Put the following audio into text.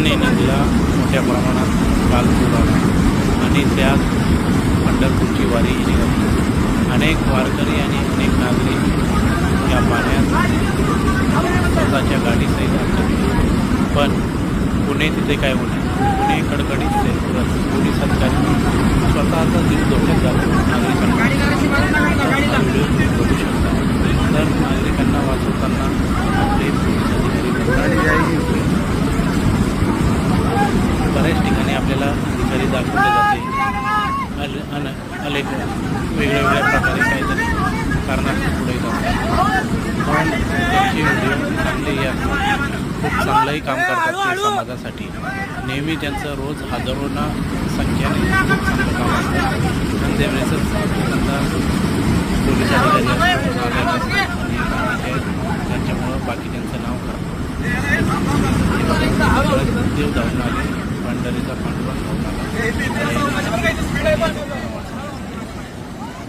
पंचनेनीला मोठ्या प्रमाणात काल पूर आला आणि त्यात पंढरपूरची वारी निघाली अनेक वारकरी आणि अनेक नागरिक या पाण्यात स्वतःच्या गाडीसहित अडकले पण पुणे तिथे काय होते पुणे कडकडीत सेलपुरात पुणे अधिकारी स्वतःचा जीव धोक्यात घालून दाखवले जाते अल अन अनेक वेगळ्या वेगळ्या प्रकारे काहीतरी कारणास्तव पुढे जातात पण त्यांचे व्हिडिओ चांगलेही असतात खूप चांगलंही काम करतात. ते समाजासाठी नेहमी त्यांचं रोज हजारोना संख्याने खूप चांगलं काम असतं आणि त्यावेळेसच त्यांना पोलीस त्यांच्यामुळं बाकी त्यांचं नाव करतात देव धावून आले पंढरीचा पण